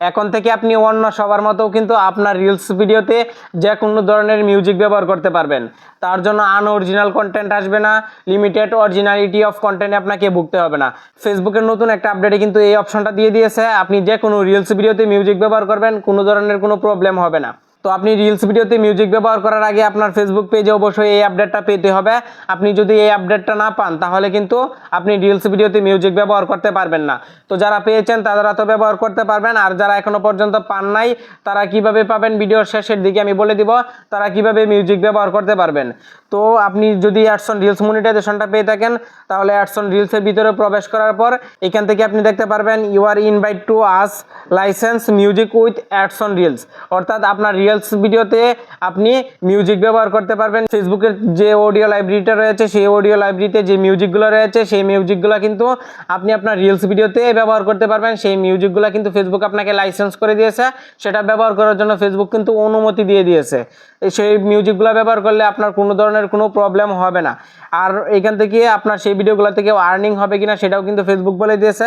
এখন থেকে আপনি অন্য সবার মতো কিন্তু আপনার রিলস ভিডিওতে যে কোনো ধরনের মিউজিক ব্যবহার করতে পারবেন। তার জন্য আনঅরিজিনাল কন্টেন্ট আসবে না লিমিটেড অরিজিনালিটি অফ কন্টেন্ট আপনাকে ভুগতে হবে না। ফেসবুকের নতুন একটা আপডেটে কিন্তু এই অপশনটা দিয়ে দিয়েছে, আপনি যে কোনো রিলস ভিডিওতে মিউজিক ব্যবহার করবেন, কোনো ধরনের কোনো প্রবলেম হবে না। তো আপনি রিলস ভিডিওতে মিউজিক ব্যবহার করার আগে আপনার ফেসবুক পেজে অবশ্যই এই আপডেটটা পেতে হবে। আপনি যদি এই আপডেটটা না পান, তাহলে কিন্তু আপনি রিলস ভিডিওতে মিউজিক ব্যবহার করতে পারবেন না। তো যারা পেয়েছেন, তারা তো ব্যবহার করতে পারবেন। আর যারা এখনও পর্যন্ত পান নাই, তারা কীভাবে পাবেন? ভিডিওর শেষের দিকে আমি বলে দিব, তারা কীভাবে মিউজিক ব্যবহার করতে পারবেন। তো আপনি যদি অ্যাডসন রিলস মনিটাইজেশনটা পেয়ে থাকেন, তাহলে অ্যাডসন রিলসের ভিতরে প্রবেশ করার পর, এখান থেকে আপনি দেখতে পারবেন you are invite to us license music with অ্যাডসন reels অর্থাৎ আপনার রিলস ভিডিওতে আপনি মিউজিক ব্যবহার করতে পারবেন। ফেসবুকের যে অডিও লাইব্রেরিটা রয়েছে, সেই অডিও লাইব্রেরিতে যে মিউজিকগুলো রয়েছে, সেই মিউজিকগুলো কিন্তু আপনি আপনার রিলস ভিডিওতে ব্যবহার করতে পারবেন। সেই মিউজিকগুলো কিন্তু ফেসবুক আপনাকে লাইসেন্স করে দিয়েছে। সেটা ব্যবহার করার জন্য ফেসবুক কিন্তু অনুমতি দিয়ে দিয়েছে। সেই মিউজিকগুলো ব্যবহার করলে আপনার কোনো ধরনের কোনো প্রবলেম হবে না। আর এখান থেকে আপনার সেই ভিডিওগুলো থেকে আর্নিং হবে কিনা সেটাও কিন্তু ফেসবুক বলে দিয়েছে।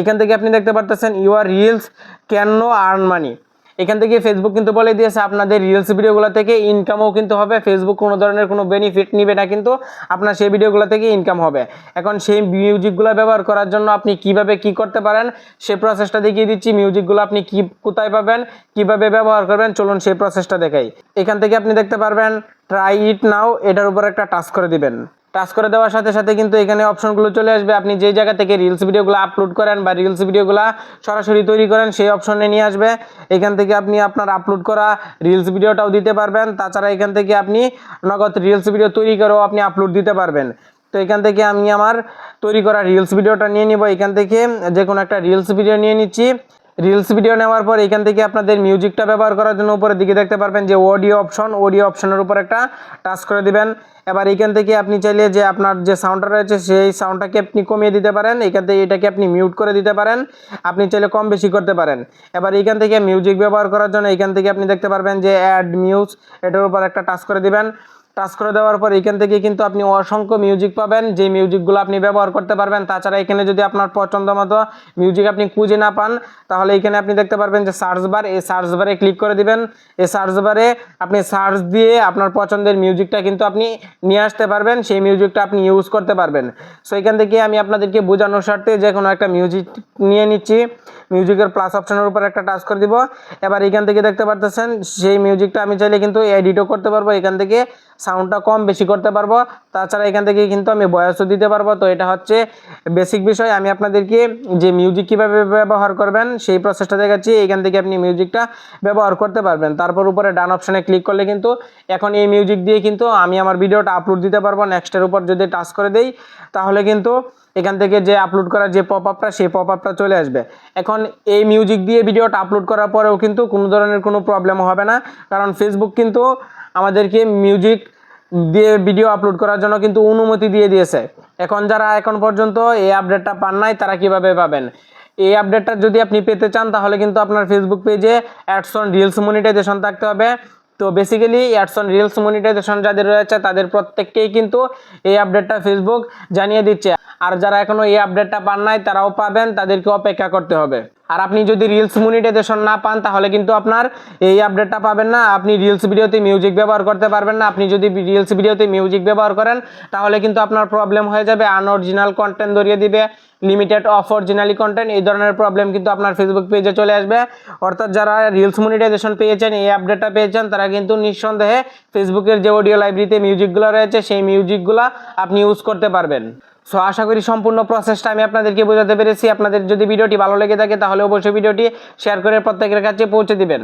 এখান থেকে আপনি দেখতে পারতেছেন you are reels can no earn money এখান থেকে ফেসবুক কিন্তু বলে দিয়েছে, আপনাদের রিলস ভিডিওগুলো থেকে ইনকামও কিন্তু হবে ফেসবুক কোনো ধরনের কোনো বেনিফিট নিবে না কিন্তু আপনার সেই ভিডিওগুলো থেকে ইনকাম হবে। এখন সেই মিউজিকগুলো ব্যবহার করার জন্য আপনি কীভাবে কি করতে পারেন সেই প্রসেসটা দেখিয়ে দিচ্ছি মিউজিকগুলো আপনি কি, কোথায় পাবেন, কীভাবে ব্যবহার করবেন, চলুন সেই প্রসেসটা দেখাই। এখান থেকে আপনি দেখতে পারবেন ট্রাই ইট নাও এটার উপর একটা টাচ করে দিবেন। টাচ করে দেওয়ার সাথে সাথে কিন্তু এখানে অপশনগুলো চলে আসবে। আপনি যেই জায়গা থেকে রিলস ভিডিওগুলো আপলোড করেন বা রিলস ভিডিওগুলো সরাসরি তৈরি করেন, সেই অপশনে নিয়ে আসবে। এখান থেকে আপনি আপনার আপলোড করা রিলস ভিডিওটাও দিতে পারবেন। তাছাড়া এখান থেকে আপনি নগদ রিলস ভিডিও তৈরি করেও আপনি আপলোড দিতে পারবেন। তো এখান থেকে আমি আমার তৈরি করা রিলস ভিডিওটা নিয়ে নিব। এখান থেকে যে কোনো একটা রিলস ভিডিও নিয়ে নিচ্ছি। রিলস ভিডিও নেওয়ার পর এখান থেকে আপনাদের মিউজিকটা ব্যবহার করার জন্য উপরের দিকে দেখতে পারবেন যে অডিও অপশন অডিও অপশনের উপর একটা টাচ করে দিবেন। এবার এখান থেকে আপনি চাইলে যে আপনার যে সাউন্ডটা রয়েছে, সেই সাউন্ডটাকে আপনি কমিয়ে দিতে পারেন। এখান থেকে এটাকে আপনি মিউট করে দিতে পারেন। আপনি চাইলে কম বেশি করতে পারেন। এবার এখান থেকে মিউজিক ব্যবহার করার জন্য এখান থেকে আপনি দেখতে পারবেন যে অ্যাড মিউজ এটার উপর একটা টাচ করে দিবেন। টাচ করে দেওয়ার পর এখান থেকে কিন্তু আপনি অসংখ্য মিউজিক পাবেন। যে মিউজিকগুলো আপনি ব্যবহার করতে পারবেন, তাছাড়া এখানে যদি আপনার পছন্দ মতো মিউজিক আপনি খুঁজে না পান, তাহলে এখানে আপনি দেখতে পারবেন যে সার্চ বার এই সার্চ বারে ক্লিক করে দিবেন। এই সার্চ বারে আপনি সার্চ দিয়ে আপনার পছন্দের মিউজিকটা কিন্তু আপনি নিয়ে আসতে পারবেন, সেই মিউজিকটা আপনি ইউজ করতে পারবেন। সো এখান থেকে আমি আপনাদেরকে বোঝানোর স্বার্থে যে কোনো একটা মিউজিক নিয়ে নিচ্ছি। মিউজিকের প্লাস অপশনের উপর একটা টাচ করে দিব। এবার এখান থেকে দেখতে পারতেছেন, সেই মিউজিকটা আমি চাইলে কিন্তু এডিটও করতে পারব। এখান থেকে সাউন্ডটা কম বেশি করতে পারব। তাছাড়া এখান থেকে কিন্তু আমি বয়সও দিতে পারব। তো এটা হচ্ছে বেসিক বিষয়। আমি আপনাদেরকে যে মিউজিক কীভাবে ব্যবহার করবেন, সেই প্রসেসটা দেখাচ্ছি। এখান থেকে আপনি মিউজিকটা ব্যবহার করতে পারবেন। তারপর উপরে ডান অপশানে ক্লিক করলে কিন্তু এখন এই মিউজিক দিয়ে কিন্তু আমি আমার ভিডিওটা আপলোড দিতে পারব। নেক্সটের উপর যদি টাচ করে দেই, তাহলে কিন্তু এখান থেকে যে আপলোড করার যে পপ আপটা সেই পপ আপটা চলে আসবে। এখন এই মিউজিক দিয়ে ভিডিওটা আপলোড করার পরেও কিন্তু কোনো ধরনের কোনো প্রবলেম হবে না। কারণ ফেসবুক কিন্তু আমাদেরকে মিউজিক দিয়ে ভিডিও আপলোড করার জন্য কিন্তু অনুমতি দিয়ে দিয়েছে। এখন যারা এখন পর্যন্ত এই আপডেটটা পান নাই, তারা কীভাবে পাবেন? এই আপডেটটা যদি আপনি পেতে চান, তাহলে কিন্তু আপনার ফেসবুক পেজে অ্যাডসন রিলস মনিটাইজেশন থাকতে হবে। তো বেসিক্যালি অ্যাডসন রিলস মনিটাইজেশন যাদের রয়েছে, তাদের প্রত্যেককেই কিন্তু এই আপডেটটা ফেসবুক জানিয়ে দিচ্ছে। আর যারা এখনও এই আপডেটটা পান নাই, তারাও পাবেন, তাদেরকে অপেক্ষা করতে হবে। আর আপনি যদি রিলস মনিটাইজেশন না পান, তাহলে কিন্তু আপনার এই আপডেটটা পাবেন না। আপনি রিলস ভিডিওতে মিউজিক ব্যবহার করতে পারবেন না। আপনি যদি রিলস ভিডিওতে মিউজিক ব্যবহার করেন, তাহলে কিন্তু আপনার প্রবলেম হয়ে যাবে। আনঅরিজিনাল কন্টেন্ট ধরিয়ে দিবে লিমিটেড অফ অরিজিনালি কন্টেন্ট এই ধরনের প্রবলেম কিন্তু আপনার ফেসবুক পেজে চলে আসবে। অর্থাৎ যারা রিলস মনিটাইজেশন পেয়েছেন, এই আপডেটটা পেয়েছেন, তারা কিন্তু নিঃসন্দেহে ফেসবুকের যে অডিও লাইব্রেরিতে মিউজিকগুলো রয়েছে, সেই মিউজিকগুলো আপনি ইউজ করতে পারবেন। সো আশা করি সম্পূর্ণ প্রসেসটা আমি আপনাদেরকে বোঝাতে পেরেছি। আপনাদের যদি ভিডিওটি ভালো লেগে থাকে, তাহলে অবশ্যই ভিডিওটি শেয়ার করে প্রত্যেকের কাছে পৌঁছে দিবেন।